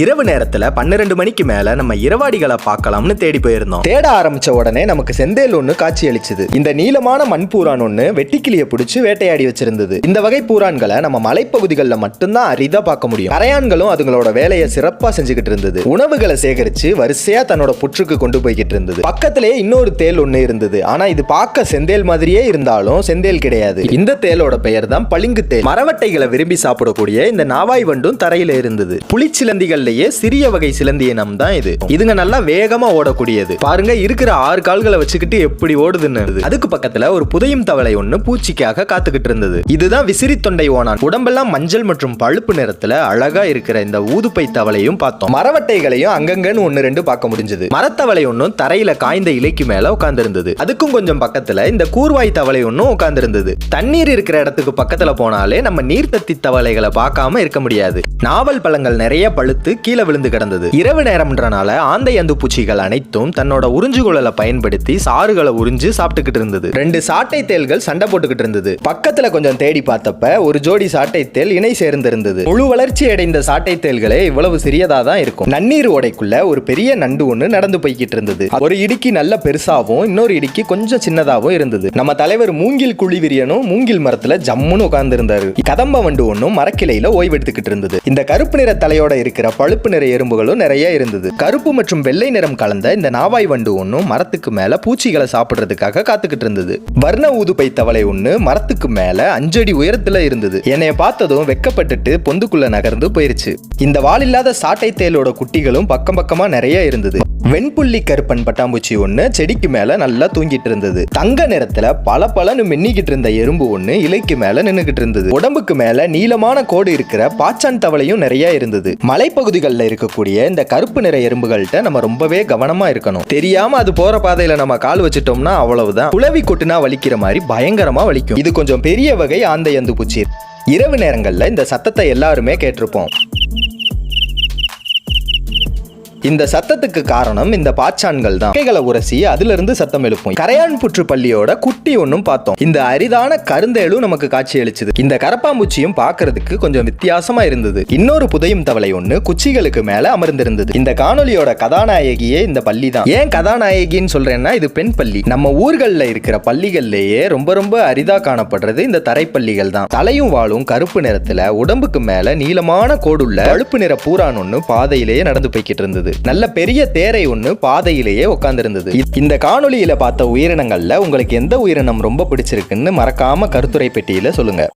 இரவு நேரத்துல பன்னிரெண்டு மணிக்கு மேல நம்ம இரவாடிகளை பார்க்கலாம்னு தேடி போயிருந்தோம். தேட ஆரம்பிச்ச உடனே நமக்கு செந்தேல் ஒண்ணு காட்சி அளிச்சது. இந்த நீளமான மண் பூரான் ஒண்ணு வெட்டிக்கிளிய பிடிச்சு வேட்டையாடி வச்சிருந்தது. இந்த வகை பூரான்களை நம்ம மலைப்பகுதிகளில் மட்டும்தான் அரிதா பார்க்க முடியும். கரையான்களும் அதுங்களோட வேலையை சிறப்பா செஞ்சுக்கிட்டு இருந்தது. உணவுகளை சேகரிச்சு வரிசையா தன்னோட புற்றுக்கு கொண்டு போய்கிட்டு இருந்தது. பக்கத்திலேயே இன்னொரு தேல் ஒண்ணு இருந்தது. ஆனா இது பார்க்க செந்தேல் மாதிரியே இருந்தாலும் செந்தேல் கிடையாது. இந்த தேலோட பெயர் தான் பளிங்கு தேல். மரவட்டைகளை விரும்பி சாப்பிடக்கூடிய இந்த நாவாய் வண்டும் தரையில இருந்தது. புளிச்சிலந்திகள் புலிச்சிலந்திகள்லயே சிறிய வகை சிலந்தி இனம் தான் இது. இதுங்க நல்லா வேகமா ஓடக்கூடியது. பாருங்க இருக்கிற ஆறு கால்களை வச்சுக்கிட்டு எப்படி ஓடுதுன்னு. அதுக்கு பக்கத்துல ஒரு புதையும் தவளை ஒண்ணு பூச்சிக்காக காத்துக்கிட்டு இருந்தது. இதுதான் விசிறி தொண்டை ஓனான் உடம்பெல்லாம் மஞ்சள் மற்றும் பழுப்பு நிறத்துல அழகா இருக்கிற இந்த ஊதுப்பை தவளையும் பார்த்தோம். மரவட்டைகளையும் அங்கங்கன்னு ஒன்னு ரெண்டு பார்க்க முடிஞ்சது. மரத்தவளை ஒன்னும் தரையில காய்ந்த இலைக்கு மேல உட்கார்ந்திருந்தது. அதுக்கும் கொஞ்சம் பக்கத்துல இந்த கூர்வாய் தவளை ஒன்னும் உட்கார்ந்து இருந்தது தண்ணீர் இருக்கிற இடத்துக்கு பக்கத்துல போனாலே நம்ம நீர்த்தத்தி தவளைகளை பார்க்காம இருக்க முடியாது. நாவல் பழங்கள் நிறைய பழுத்து கீழே விழுந்து கிடந்தது. இரவு நேரம்ன்றனால ஆந்தை அந்து பூச்சிகள் அனைத்தும் தன்னோட உறிஞ்சுகுழலை பயன்படுத்தி சாறுகளை உறிஞ்சு சாப்பிட்டுக்கிட்டு இருந்தது. ரெண்டு சாட்டை தேள்கள் சண்டை போட்டுக்கிட்டு இருந்தது. பக்கத்துல கொஞ்சம் தேடி பார்த்தப்ப ஒரு ஜோடி சாட்டை தேள் இணை சேர்ந்திருந்தது. முழு வளர்ச்சி அடைந்த சாட்டை தேல்களே இவ்வளவு சிறியதா தான் இருக்கும். நன்னீர் ஓடைக்குள்ள ஒரு பெரிய நண்டு ஒன்று நடந்து போய்கிட்டு இருந்தது. ஒரு இடுக்கி நல்ல பெருசாவும் இன்னொரு இடுக்கி கொஞ்சம் சின்னதாவும் இருந்தது. நம்ம தலைவர் மூங்கில் குழி விரியனும் மூங்கில் மரத்துல ஜம்முன்னு உட்கார்ந்து இருந்தாரு கதம்ப வண்டு ஒன்றும் மரக்கிளையில ஓய்வெடுத்துக்கிட்டு இருந்தது. இந்த கருப்பு நிற தலையோட இருக்கிற பழுப்பு நிற எறும்புகளும் நிறைய இருந்தது. கருப்பு மற்றும் வெள்ளை நிறம் கலந்த இந்த நாவாய் வண்டு ஒன்றும் மரத்துக்கு மேல பூச்சிகளை சாப்பிடுறதுக்காக காத்துக்கிட்டு இருந்தது. வர்ண ஊதுபை தவளை ஒண்ணு மரத்துக்கு மேல அஞ்சடி உயரத்துல இருந்தது. என்னைய பார்த்ததும் வெக்கப்பட்டுட்டு பொந்துக்குள்ள நகர்ந்து போயிருச்சு. இந்த வாலில்லாத சாட்டை தேலோட குட்டிகளும் பக்கம் பக்கமா நிறைய இருந்தது. வெண்புள்ளி கருப்பன் பட்டாம்பூச்சி ஒண்ணு செடிக்கு மேல நல்லா தூங்கிட்டு இருந்தது. தங்க நிறத்துல பல பலன்னு மின்னிக்கிட்டு இருந்த எறும்பு ஒண்ணு இலைக்கு மேல நின்னுகிட்டு இருந்தது. உடம்புக்கு மேல நீளமான கோடு இருக்கிற பாச்சான் தவளையும் நிறைய இருந்தது. மலைப்பகுதிகளில் இருக்கக்கூடிய இந்த கருப்பு நிற எறும்புகள்கிட்ட நம்ம ரொம்பவே கவனமா இருக்கணும். தெரியாம அது போற பாதையில நம்ம கால் வச்சிட்டோம்னா அவ்வளவுதான். குளவி கொட்டுனா வலிக்கிற மாதிரி பயங்கரமா வலிக்கும். இது கொஞ்சம் பெரிய வகை ஆந்தையந்து பூச்சி. இரவு நேரங்கள்ல இந்த சத்தத்தை எல்லாருமே கேட்டிருப்போம். இந்த சத்தத்துக்கு காரணம் இந்த பாச்சான்கள் தான். இலைகளை உரசி அதுல இருந்து சத்தம் எழுப்பும். கரையான் புற்று பள்ளியோட குட்டி ஒன்றும் பார்த்தோம். இந்த அரிதான கருந்தேளும் நமக்கு காட்சி அளிச்சது. இந்த கரப்பாம்பூச்சியும் பார்க்கறதுக்கு கொஞ்சம் வித்தியாசமா இருந்தது. இன்னொரு புதையும் தவளை ஒண்ணு குச்சிகளுக்கு மேல அமர்ந்திருந்தது. இந்த காணொலியோட கதாநாயகியே இந்த பள்ளி தான். ஏன் கதாநாயகின்னு சொல்றேன்னா இது பெண் பள்ளி. நம்ம ஊர்கள்ல இருக்கிற பள்ளிகள்லயே ரொம்ப ரொம்ப அரிதா காணப்படுறது இந்த தரைப்பள்ளிகள் தான். தலையும் வாழும் கருப்பு நிறத்துல உடம்புக்கு மேல நீளமான கோடுள்ள கழுப்பு நிற பூரான் ஒண்ணு பாதையிலேயே நடந்து போய்கிட்டு இருந்தது. நல்ல பெரிய தேரை ஒண்ணு பாதையிலேயே உட்காந்துருந்தது இந்த காணொலியில பார்த்த உயிரினங்கள்ல உங்களுக்கு எந்த உயிரினம் ரொம்ப பிடிச்சிருக்குன்னு மறக்காம கருத்துரை பெட்டியில சொல்லுங்க.